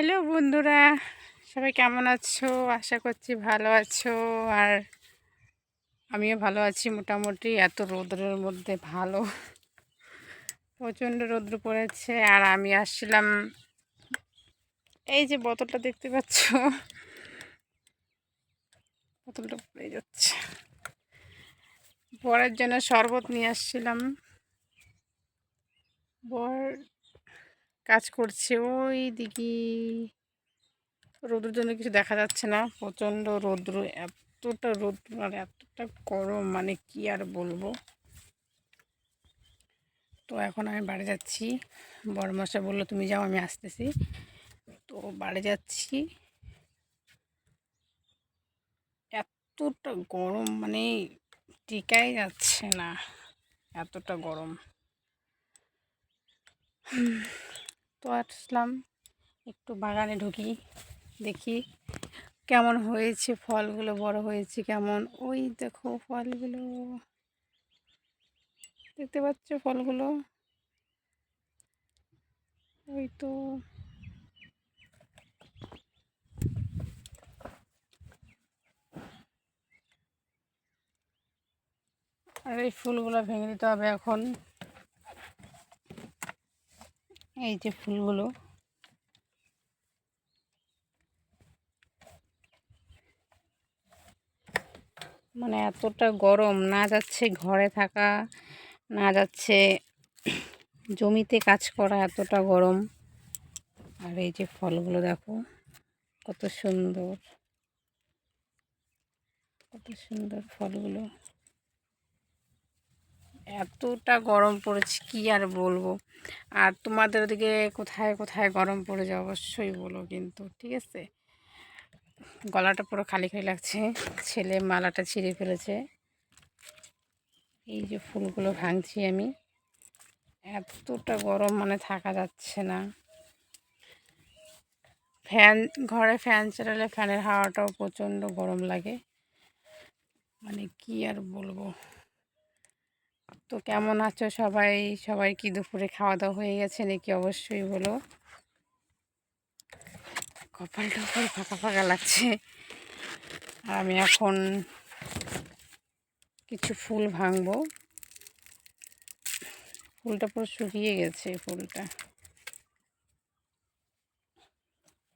Hello বন্ধুরা, সবাই কেমন আছো? আশা করছি ভালো আছো। আর আমিও ভালো আছি মোটামুটি। এত রৌদ্রের মধ্যে ভালো, প্রচণ্ড রৌদ্র পড়েছে। আর আমি আসছিলাম, এই যে বোতলটা দেখতে পাচ্ছ? বোতলটা পড়ে যাচ্ছে। বরের জন্য শরবত নিয়ে আসছিলাম। বর কাজ করছে। ওই দিকে রোদ্রের জন্য কিছু দেখা যাচ্ছে না। প্রচণ্ড রৌদ্র, এতটা রৌদ্র আর এতটা গরম মানে কি আর বলব? তো এখন আমি বাড়ি যাচ্ছি। বড় মশা বলল, তুমি যাও, আমি আসতেছি। তো বাড়ি যাচ্ছি। এতটা গরম মানে টিকাই যাচ্ছে না। এতটা গরম। তো আসলাম। একটু বাগানে ঢুকি, দেখি কেমন হয়েছে, ফলগুলো বড় হয়েছে কেমন। ওই দেখো ফলগুলো। দেখতে পাচ্ছ ফলগুলো? ওই তো। আর এই ফুলগুলো ভেঙে দিতে হবে এখন। এই যে ফুলগুলো। মানে এতটা গরম, না যাচ্ছে ঘরে থাকা, না যাচ্ছে জমিতে কাজ করা, এতটা গরম। আর এই যে ফলগুলো দেখো, কত সুন্দর কত সুন্দর ফলগুলো। এতটা গরম পড়েছে, কি আর বলব? আর তোমাদের ওদিকে কোথায় কোথায় গরম পড়েছে অবশ্যই বলো কিন্তু, ঠিক আছে? গলাটা পুরো খালি খালি লাগছে, ছেলে মালাটা ছিঁড়ে ফেলেছে। এই যে ফুলগুলো ভাঙছি আমি। এতটা গরম মানে থাকা যাচ্ছে না। ফ্যান, ঘরে ফ্যান চালালে ফ্যানের হাওয়াটাও প্রচণ্ড গরম লাগে। মানে কি আর বলব? তো কেমন আছো সবাই? সবাই কি দুপুরে খাওয়া দাওয়া হয়ে গেছে নাকি? অবশ্যই বলো। কপাল টপাল ফাঁকা ফাঁকা লাগছে। আর আমি এখন কিছু ফুল ভাঙবো। ফুলটা পুরো শুকিয়ে গেছে, ফুলটা।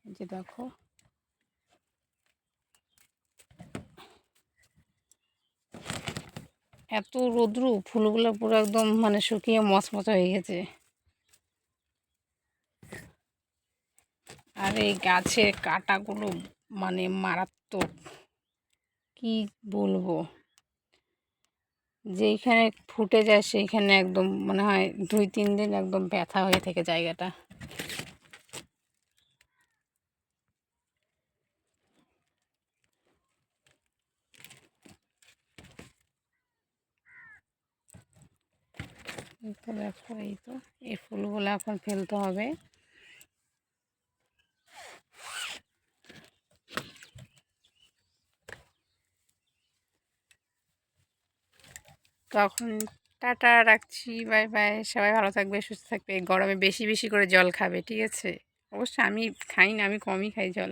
যে দেখো। এত রৌদ্র, ফুলগুলো পুরো একদম মানে শুকিয়ে মচমচা হয়ে গেছে। আর এই গাছের কাটাগুলো মানে মারাত্মক, কি বলব? যেইখানে ফুটে যায় সেইখানে একদম মনে হয় দুই, তিন দিন একদম ব্যথা হয়ে থাকে জায়গাটা। তো দেখো এই তো। এই ফুলগুলো এখন ফেলতে হবে। তখন টাটা, রাখছি, বাই বাই। সবাই ভালো থাকবে, সুস্থ থাকবে। গরমে বেশি বেশি করে জল খাবে, ঠিক আছে? অবশ্য আমি খাই না, আমি কমই খাই জল।